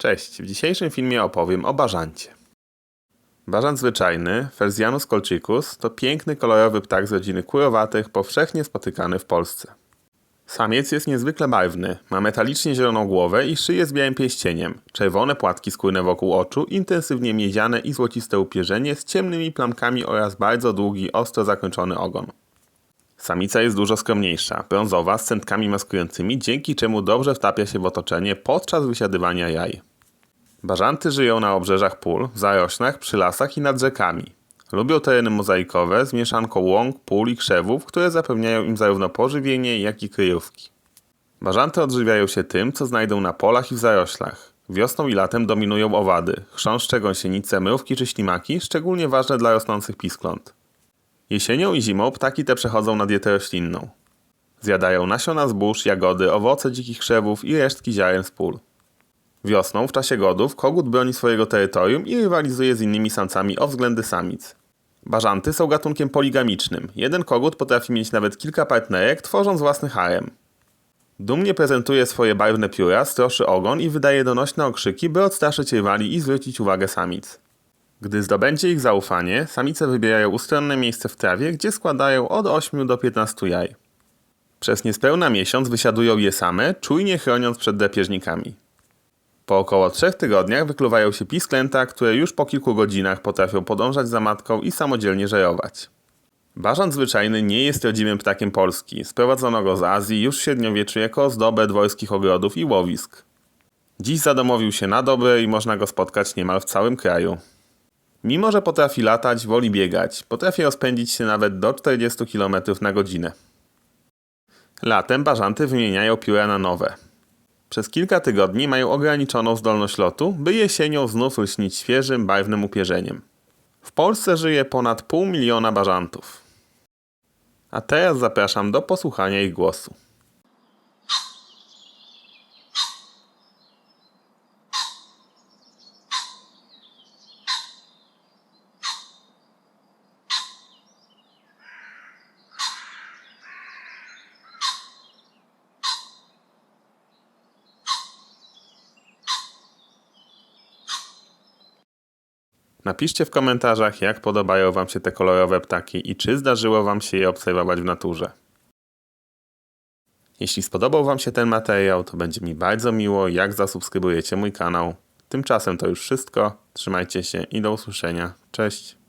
Cześć, w dzisiejszym filmie opowiem o bażancie. Bażant zwyczajny, Felsianus colchicus, to piękny kolorowy ptak z rodziny kurowatych, powszechnie spotykany w Polsce. Samiec jest niezwykle barwny, ma metalicznie zieloną głowę i szyję z białym pierścieniem, czerwone płatki skórne wokół oczu, intensywnie miedziane i złociste upierzenie z ciemnymi plamkami oraz bardzo długi, ostro zakończony ogon. Samica jest dużo skromniejsza, brązowa, z centkami maskującymi, dzięki czemu dobrze wtapia się w otoczenie podczas wysiadywania jaj. Bażanty żyją na obrzeżach pól, w zaroślach, przy lasach i nad rzekami. Lubią tereny mozaikowe z mieszanką łąk, pól i krzewów, które zapewniają im zarówno pożywienie, jak i kryjówki. Bażanty odżywiają się tym, co znajdą na polach i w zaroślach. Wiosną i latem dominują owady, chrząszcze, gąsienice, mrówki czy ślimaki, szczególnie ważne dla rosnących piskląt. Jesienią i zimą ptaki te przechodzą na dietę roślinną. Zjadają nasiona zbóż, jagody, owoce dzikich krzewów i resztki ziaren z pól. Wiosną, w czasie godów, kogut broni swojego terytorium i rywalizuje z innymi samcami o względy samic. Bażanty są gatunkiem poligamicznym. Jeden kogut potrafi mieć nawet kilka partnerek, tworząc własny harem. Dumnie prezentuje swoje barwne pióra, stroszy ogon i wydaje donośne okrzyki, by odstraszyć rywali i zwrócić uwagę samic. Gdy zdobędzie ich zaufanie, samice wybierają ustronne miejsce w trawie, gdzie składają od 8 do 15 jaj. Przez niespełna miesiąc wysiadują je same, czujnie chroniąc przed drapieżnikami. Po około trzech tygodniach wykluwają się pisklęta, które już po kilku godzinach potrafią podążać za matką i samodzielnie żerować. Bażant zwyczajny nie jest rodzimym ptakiem Polski. Sprowadzono go z Azji już w średniowieczu jako ozdobę dworskich ogrodów i łowisk. Dziś zadomowił się na dobre i można go spotkać niemal w całym kraju. Mimo, że potrafi latać, woli biegać. Potrafi rozpędzić się nawet do 40 km na godzinę. Latem bażanty wymieniają pióra na nowe. Przez kilka tygodni mają ograniczoną zdolność lotu, by jesienią znów lśnić świeżym, barwnym upierzeniem. W Polsce żyje ponad pół miliona bażantów. A teraz zapraszam do posłuchania ich głosu. Napiszcie w komentarzach, jak podobają Wam się te kolorowe ptaki i czy zdarzyło Wam się je obserwować w naturze. Jeśli spodobał Wam się ten materiał, to będzie mi bardzo miło, jak zasubskrybujecie mój kanał. Tymczasem to już wszystko. Trzymajcie się i do usłyszenia. Cześć!